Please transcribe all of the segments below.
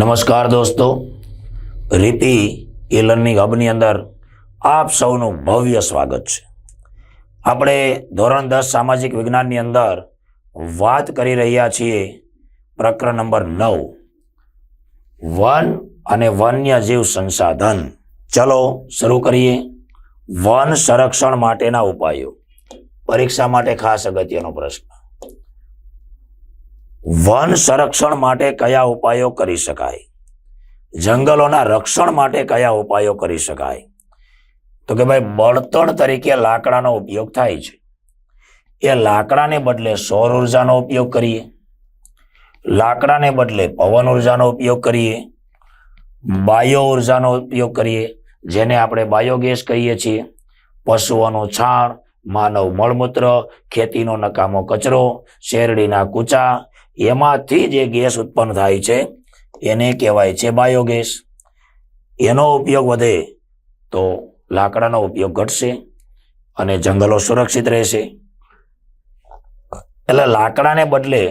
નમસ્કાર દોસ્તો. રીપી એ લર્નિંગ હબની અંદર આપ સૌનું ભવ્ય સ્વાગત છે. આપણે ધોરણ દસ સામાજિક વિજ્ઞાનની અંદર વાત કરી રહ્યા છીએ પ્રકરણ નંબર નવ. વન અને વન્ય જીવ સંસાધન. ચલો શરૂ કરીએ. વન સંરક્ષણ માટેના ઉપાયો. પરીક્ષા માટે ખાસ અગત્યનો પ્રશ્ન. વન સંરક્ષણ માટે કયા ઉપાયો કરી શકાય? જંગલોના રક્ષણ માટે કયા ઉપાયો કરી શકાય? તો કે ભાઈ, બળતણ તરીકે લાકડાનો ઉપયોગ થાય છે. એ લાકડાને બદલે સૌર ઉર્જાનો ઉપયોગ કરીએ. લાકડાને બદલે પવન ઉર્જાનો ઉપયોગ કરીએ. બાયો ઉર્જાનો ઉપયોગ કરીએ, જેને આપણે બાયોગેસ કહીએ છીએ. પશુઓનું છાણ, માનવ મળમૂત્ર, ખેતીનો નકામો કચરો, શેરડીના કૂચા એમાંથી જે ગેસ ઉત્પન્ન થાય છે, એને કહેવાય છે બાયોગેસ. એનો ઉપયોગ વધે તો લાકડાનો ઉપયોગ ઘટશે અને જંગલો સુરક્ષિત રહેશે. એટલે લાકડાને બદલે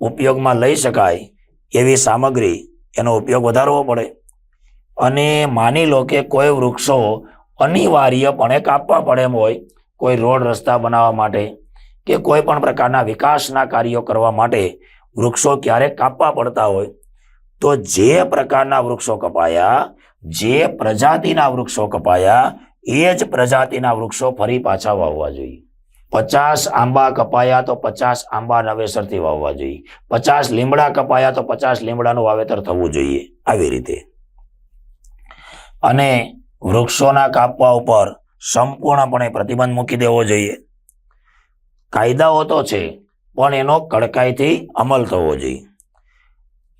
ઉપયોગમાં લઈ શકાય એવી સામગ્રી એનો ઉપયોગ વધારવો પડે. અને માની લો કે કોઈ વૃક્ષો અનિવાર્યપણે કાપવા પડે એમ હોય, કોઈ રોડ રસ્તા બનાવવા માટે કે કોઈ પણ પ્રકારના વિકાસના કાર્યો કરવા માટે વૃક્ષો ક્યારેક કાપવા પડતા હોય, તો જે પ્રકારના વૃક્ષો કપાયા, જે પ્રજાતિના વૃક્ષો કપાયા, એ જ પ્રજાતિના વૃક્ષો ફરી પાછા વાવવા જોઈએ. પચાસ આંબા કપાયા તો પચાસ આંબા નવેસરથી વાવવા જોઈએ. પચાસ લીમડા કપાયા તો પચાસ લીમડાનું વાવેતર થવું જોઈએ આવી રીતે. અને વૃક્ષોના કાપવા ઉપર સંપૂર્ણપણે પ્રતિબંધ મૂકી દેવો જોઈએ. કાયદાઓ તો છે પણ એનો કડકાઈથી અમલ થવો જોઈએ.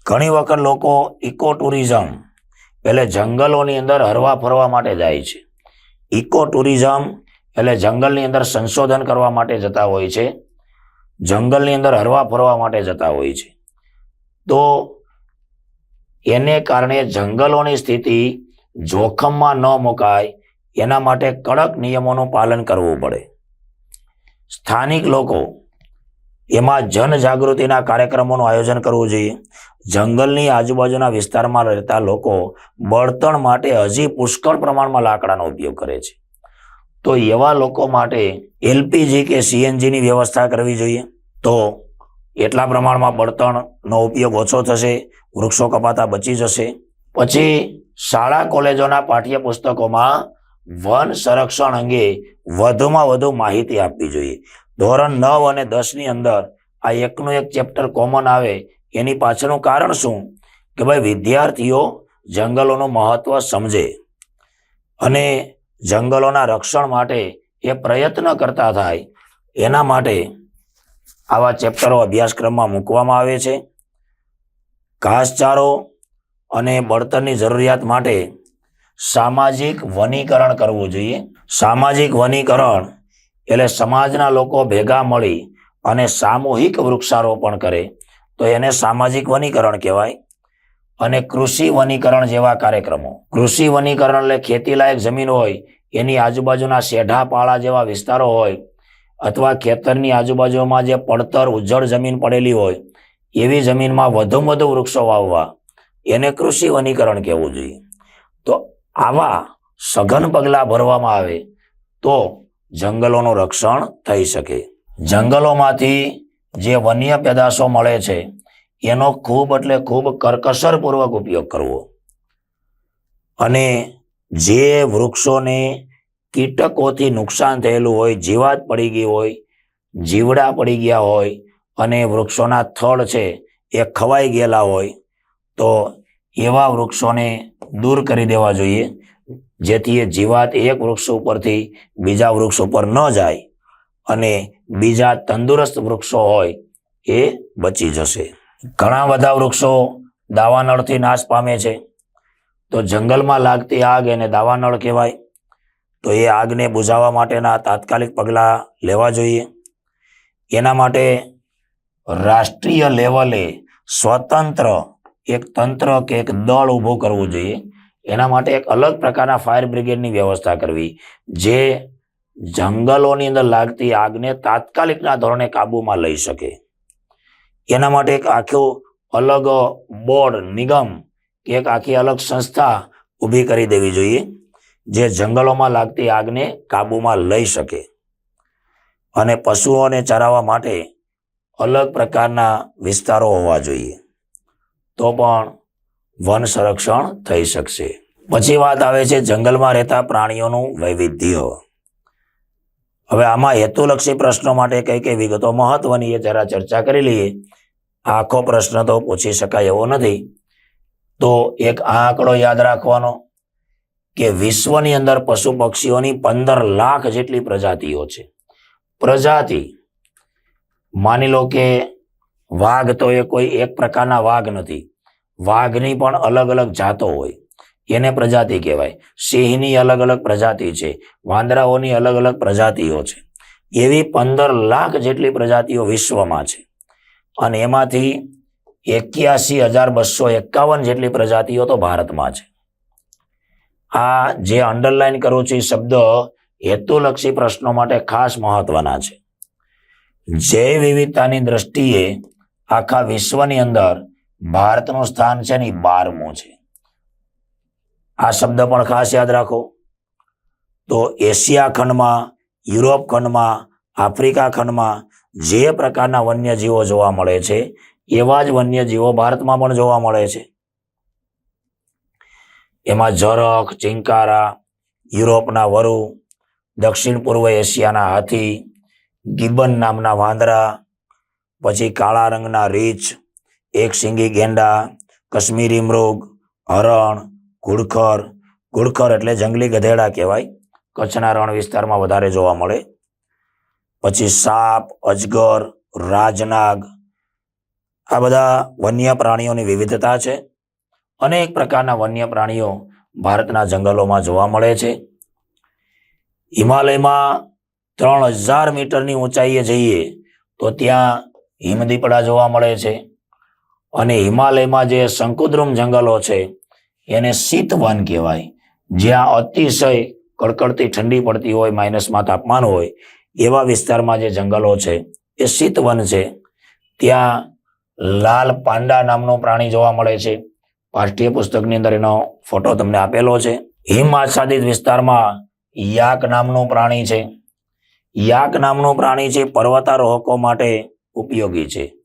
ઘણી વખત લોકો ઇકો ટુરિઝમ એટલે જંગલોની અંદર હરવા ફરવા માટે જાય છે. ઇકો ટુરિઝમ એટલે જંગલની અંદર સંશોધન કરવા માટે જતા હોય છે. જંગલની અંદર હરવા ફરવા માટે જતા હોય છે. તો એને કારણે જંગલોની સ્થિતિ જોખમમાં ન મુકાય, એના માટે કડક નિયમોનું પાલન કરવું પડે. સ્થાનિક લોકો એમાં જનજાગૃતિના કાર્યક્રમોનું આયોજન કરવું જોઈએ. જંગલની આજુબાજુના વિસ્તારમાં રહેતા લોકો બળતણ માટે હજી પુષ્કળ પ્રમાણમાં લાકડાનો ઉપયોગ કરે છે. તો એવા લોકો માટે એલપીજી કે સીએનજીની વ્યવસ્થા કરવી જોઈએ? તો એટલા પ્રમાણમાં બળતણનો ઉપયોગ ઓછો થશે, વૃક્ષો કપાતા બચી જશે. પછી શાળા કોલેજોના પાઠ્યપુસ્તકોમાં વન સંરક્ષણ અંગે વધુમાં વધુ માહિતી આપવી જોઈએ. ધોરણ નવ અને દસની અંદર આ એકનું એક ચેપ્ટર કોમન આવે, એની પાછળનું કારણ શું? કે ભાઈ વિદ્યાર્થીઓ જંગલોનું મહત્વ સમજે અને જંગલોના રક્ષણ માટે એ પ્રયત્ન કરતા થાય. એના માટે આવા ચેપ્ટરો અભ્યાસક્રમમાં મૂકવામાં આવે છે. ઘાસચારો અને બળતણની જરૂરિયાત માટે સામાજિક વનીકરણ કરવું જોઈએ. સામાજિક વનીકરણ એટલે સમાજના લોકો ભેગા મળી અને સામૂહિક વૃક્ષારોપણ કરે. તો એને સામાજિક વનીકરણ કહેવાય અને કૃષિ વનીકરણ જેવા કાર્યક્રમો. કૃષિ વનીકરણ એટલે ખેતીલાયક જમીન હોય, એની આજુબાજુના શેઢા પાળા જેવા વિસ્તારો હોય, અથવા ખેતરની આજુબાજુમાં જે પડતર ઉજ્જળ જમીન પડેલી હોય, એવી જમીનમાં વધુમાં વધુ વૃક્ષો વાવવા. એને કૃષિ વનીકરણ કહેવું જોઈએ. તો આવા સઘન પગલાં ભરવામાં આવે તો જંગલોનું રક્ષણ થઈ શકે. જંગલોમાંથી જે વન્ય પેદાશો મળે છે, એનો ખૂબ એટલે ખૂબ કરકસરપૂર્વક ઉપયોગ કરવો. અને જે વૃક્ષોને કીટકોથી નુકસાન થયેલું હોય, જીવાત પડી ગઈ હોય, જીવડા પડી ગયા હોય, અને વૃક્ષોના થડ છે એ ખવાઈ ગયેલા હોય, તો એવા વૃક્ષોને દૂર કરી દેવા જોઈએ. જેથી એ જીવાત એક વૃક્ષ ઉપરથી બીજા વૃક્ષ ઉપર ન જાય અને બીજા તંદુરસ્ત વૃક્ષો હોય એ બચી જશે. ઘણા બધા વૃક્ષો દાવાનળથી નાશ પામે છે. તો જંગલમાં લાગતી આગ એને દાવાનળ કહેવાય. તો એ આગને બુઝાવવા માટેના તાત્કાલિક પગલાં લેવા જોઈએ. એના માટે રાષ્ટ્રીય લેવલે સ્વતંત્ર એક તંત્ર કે એક દળ ઊભું કરવું જોઈએ. એના માટે એક અલગ પ્રકારના ફાયર બ્રિગેડની વ્યવસ્થા કરવી, જે જંગલોની અંદર લાગતી આગને તાત્કાલિકના ધોરણે કાબૂમાં લઈ શકે. એના માટે એક આખો અલગ બોર્ડ, નિગમ કે એક આખી અલગ સંસ્થા ઊભી કરી દેવી જોઈએ, જે જંગલોમાં લાગતી આગને કાબૂમાં લઈ શકે. અને પશુઓને ચરાવવા માટે અલગ પ્રકારના વિસ્તારો હોવા જોઈએ. તો પણ વન સંરક્ષણ થઈ શકશે. પછી વાત આવે છે જંગલમાં રહેતા પ્રાણીઓનું વૈવિધ્ય. હવે આમાં હેતુલક્ષી પ્રશ્નો માટે કઈ કઈ વિગતો મહત્વની એ જરા ચર્ચા કરી લઈએ. આખો પ્રશ્ન તો પૂછી શકાય એવો નથી. તો એક આ આંકડો યાદ રાખવાનો કે વિશ્વની અંદર પશુ પક્ષીઓની પંદર લાખ જેટલી પ્રજાતિઓ છે. પ્રજાતિ, માની લો કે વાઘ તો એ કોઈ એક પ્રકારના વાઘ નથી. વાઘની પણ અલગ અલગ જાતો હોય. એને પ્રજાતિ કહેવાય. સિંહની અલગ અલગ પ્રજાતિ છે. વાંદરાઓની અલગ અલગ પ્રજાતિઓ છે. એવી પંદર લાખ જેટલી પ્રજાતિઓ વિશ્વમાં છે. અને એમાંથી એક્યાસી હજાર બસો એકાવન જેટલી પ્રજાતિઓ તો ભારતમાં છે. આ જે અંડરલાઈન કરું છું એ શબ્દ હેતુલક્ષી પ્રશ્નો માટે ખાસ મહત્વના છે. જૈવ વિવિધતાની દ્રષ્ટિએ આખા વિશ્વની અંદર ભારતનું સ્થાન છે ને બારમું છે. આ શબ્દ પણ ખાસ યાદ રાખો. તો એશિયા ખંડમાં, યુરોપ ખંડમાં, આફ્રિકા ખંડમાં જે પ્રકારના વન્યજીવો જોવા મળે છે, એવા જ વન્યજીવો ભારતમાં પણ જોવા મળે છે. એમાં ઝરખ, ચિંકારા, યુરોપના વરુ, દક્ષિણ પૂર્વ એશિયાના હાથી, ગિબન નામના વાંદરા, પછી કાળા રંગના રીંછ એક શિંગી ગેંડા, કશ્મીરી મૃગ, હરણ ઘુડખર ઘુડખર એટલે જંગલી ગધેડા કહેવાય. કચ્છના રણ વિસ્તારમાં વધારે જોવા મળે. પછી સાપ, અજગર, રાજનાગ. આ બધા વન્ય પ્રાણીઓની વિવિધતા છે. અનેક પ્રકારના વન્ય પ્રાણીઓ ભારતના જંગલોમાં જોવા મળે છે. હિમાલયમાં ત્રણ હજાર મીટરની ઊંચાઈએ જઈએ તો ત્યાં હિમદીપડા જોવા મળે છે. અને હિમાલયમાં જે શંકુદ્રુમ જંગલો છે, એને શીતવન કહેવાય. જ્યાં અતિશય કડકડતી ઠંડી પડતી હોય, માઇનસમાં તાપમાન હોય, એવા વિસ્તારમાં જે જંગલો છે, એ શીતવન છે. ત્યાં લાલ પાંડા નામનું પ્રાણી જોવા મળે છે. પાઠ્ય પુસ્તકની અંદર એનો ફોટો તમને આપેલો છે. હિમ આચ્છાદિત વિસ્તારમાં યાક નામનું પ્રાણી છે. યાક નામનું પ્રાણી છે, પર્વતારોહકો માટે ઉપયોગી છે.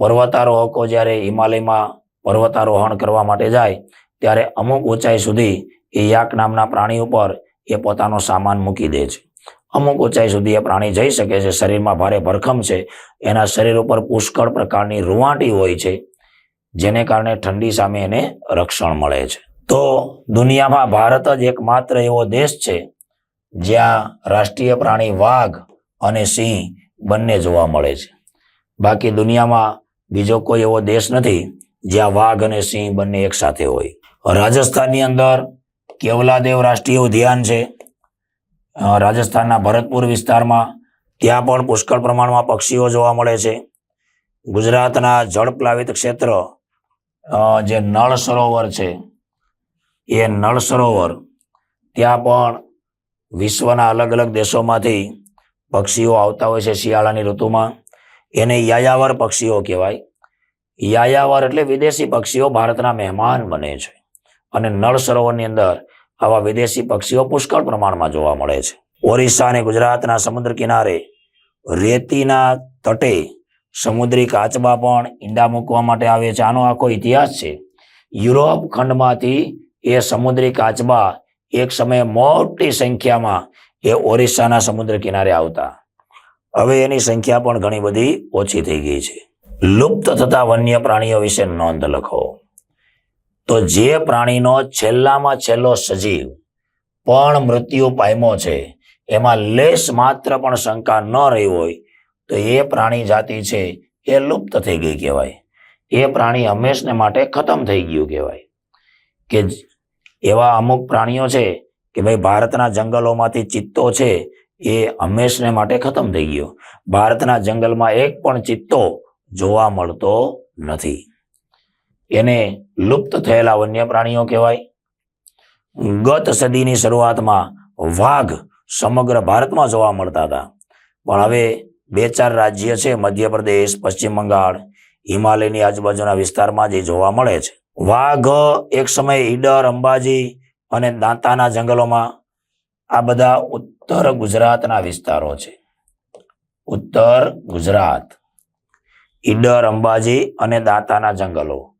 પર્વતારોહકો જ્યારે હિમાલયમાં પર્વતારોહણ કરવા માટે જાય, ત્યારે અમુક ઊંચાઈ સુધી એ યાક નામના પ્રાણી ઉપર એ પોતાનો સામાન મૂકી દે છે. અમુક ઊંચાઈ સુધી એ પ્રાણી જઈ શકે છે. શરીરમાં ભારે ભરખમ છે. એના શરીર ઉપર પુષ્કળ પ્રકારની રૂવાટી હોય છે, જેને કારણે ઠંડી સામે એને રક્ષણ મળે છે. તો દુનિયામાં ભારત જ એકમાત્ર એવો દેશ છે, જ્યાં રાષ્ટ્રીય પ્રાણી વાઘ અને સિંહ બંને જોવા મળે છે. બાકી દુનિયામાં બીજો કોઈ એવો દેશ નથી જ્યાં વાઘ અને સિંહ બંને એક સાથે હોય. રાજસ્થાનની અંદર કેવલાદેવ રાષ્ટ્રીય ઉદ્યાન છે. રાજસ્થાનના ભરતપુર વિસ્તારમાં ત્યાં પણ પુષ્કળ પ્રમાણમાં પક્ષીઓ જોવા મળે છે. ગુજરાતના જળપ્લાવિત ક્ષેત્ર જે નળ સરોવર છે, એ નળ સરોવર, ત્યાં પણ વિશ્વના અલગ અલગ દેશોમાંથી પક્ષીઓ આવતા હોય છે શિયાળાની ઋતુમાં. એને યાયાવર પક્ષીઓ કહેવાય. યાયાવર એટલે વિદેશી પક્ષીઓ ભારતના મહેમાન બને છે. અને નળ સરોવરની અંદર આવા વિદેશી પક્ષીઓ પુષ્કળ પ્રમાણમાં જોવા મળે છે. ઓરિસ્સા અને ગુજરાતના સમુદ્ર કિનારે રેતીના તટે સમુદ્રી કાચબા પણ ઈંડા મૂકવા માટે આવે છે. આનો આખો ઇતિહાસ છે. યુરોપ ખંડમાંથી એ સમુદ્રી કાચબા એક સમયે મોટી સંખ્યામાં એ ઓરિસ્સાના સમુદ્ર કિનારે આવતા. હવે એની સંખ્યા પણ ઘણી બધી ઓછી થઈ ગઈ છે. લુપ્ત થતા વન્ય પ્રાણીઓ વિશે નોંધ લખો. તો જે પ્રાણીનો છેલ્લામાં છેલ્લો સજીવ પણ મૃત્યુ પામ્યો છે, એમાં લેશ માત્ર પણ શંકા ન રહી હોય, તો એ પ્રાણી જાતિ છે, એ લુપ્ત થઈ ગઈ કહેવાય. એ પ્રાણી હંમેશને માટે ખતમ થઈ ગયું કહેવાય. કે એવા અમુક પ્રાણીઓ છે કે ભાઈ ભારતના જંગલોમાંથી ચિત્તો છે, એ હંમેશને માટે ખતમ થઈ ગયો. ભારતના જંગલમાં એક પણ ચિત્તો જોવા મળતો નથી. એને લુપ્ત થયેલા વન્ય પ્રાણીઓ કહેવાય. ગત સદીની શરૂઆતમાં વાઘ સમગ્ર ભારતમાં જોવા મળતા હતા. પણ હવે બે ચાર રાજ્ય છે, મધ્યપ્રદેશ, પશ્ચિમ બંગાળ, હિમાલયની આજુબાજુના વિસ્તારમાં જે જોવા મળે છે. વાઘ એક સમયે ઈડર, અંબાજી અને દાંતાના જંગલોમાં આ બધા ઉત્તર ગુજરાતના વિસ્તારો છે. ઉત્તર ગુજરાત. ઈડર, અંબાજી અને દાંતાના જંગલો.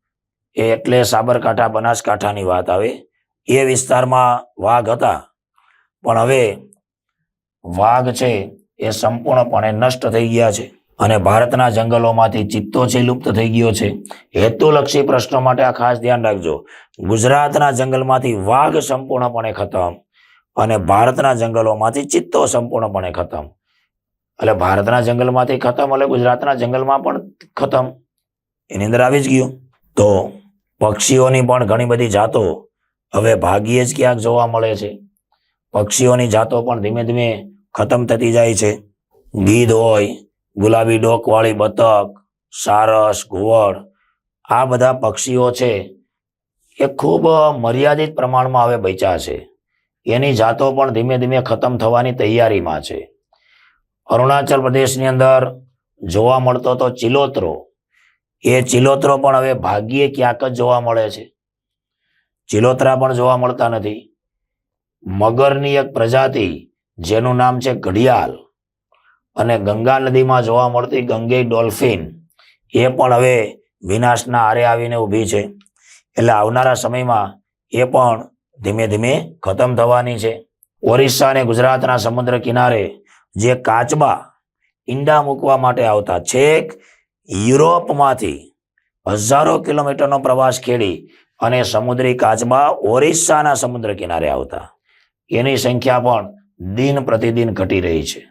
એટલે સાબરકાંઠા, બનાસકાંઠાની વાત આવે. એ વિસ્તારમાં વાઘ હતા. પણ હવે વાઘ છે એ સંપૂર્ણપણે નષ્ટ થઈ ગયા છે અને ભારતના જંગલોમાંથી ચિત્તો છે, લુપ્ત થઈ ગયો છે. હેતુલક્ષી પ્રશ્નો માટે આ ખાસ ધ્યાન રાખજો. ગુજરાતના જંગલમાંથી વાઘ સંપૂર્ણપણે ખતમ અને ભારતના જંગલોમાંથી ચિત્તો સંપૂર્ણપણે ખતમ. એટલે ભારતના જંગલમાંથી ખતમ એટલે ગુજરાતના જંગલમાં પણ ખતમ. એની અંદર આવી જ ગયું. તો પક્ષીઓની પણ ઘણી બધી જાતો હવે ભાગ્યે જ ક્યાંક જોવા મળે છે. પક્ષીઓની જાતો પણ ધીમે ધીમે ખતમ થતી જાય છે. ગીધ હોય, ગુલાબી ડોકવાળી બતક, સારસ, ઘુવડ, આ બધા પક્ષીઓ છે એ ખૂબ મર્યાદિત પ્રમાણમાં હવે બચ્યા છે. એની જાતો પણ ધીમે ધીમે ખતમ થવાની તૈયારીમાં છે. અરુણાચલ પ્રદેશની અંદર જોવા મળતો તો ચિલોતરો. એ ચિલોતરો પણ હવે ભાગ્યે ક્યાંક જ જોવા મળે છે. ચિલોતરા પણ જોવા મળતા નથી. મગરની એક પ્રજાતિ જેનું નામ છે ઘડિયાળ અને ગંગા નદીમાં જોવા મળતી ગંગે ડોલ્ફિન એ પણ હવે વિનાશના આરે આવીને ઊભી છે. એટલે આવનારા સમયમાં એ પણ ધીમે ધીમે ખતમ થવાની છે. ઓરિસ્સા અને ગુજરાતના સમુદ્ર કિનારે જે કાચબા ઈંડા મૂકવા માટે આવતા છેક યુરોપમાંથી હજારો કિલોમીટરનો પ્રવાસ ખેડી અને સમુદ્રી કાચબા ઓરિસ્સાના સમુદ્ર કિનારે આવતા. એની સંખ્યા પણ દિન પ્રતિદિન ઘટી રહી છે.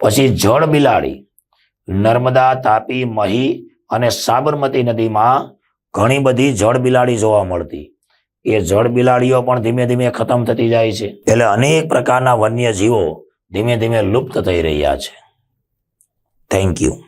પછી જળ બિલાડી, નર્મદા, તાપી, મહી અને સાબરમતી નદીમાં ઘણી બધી જળ બિલાડી જોવા મળતી. એ જળ બિલાડીઓ પણ ધીમે ધીમે ખતમ થતી જાય છે. એટલે અનેક પ્રકારના વન્ય જીવો ધીમે ધીમે લુપ્ત થઈ રહ્યા છે. Thank you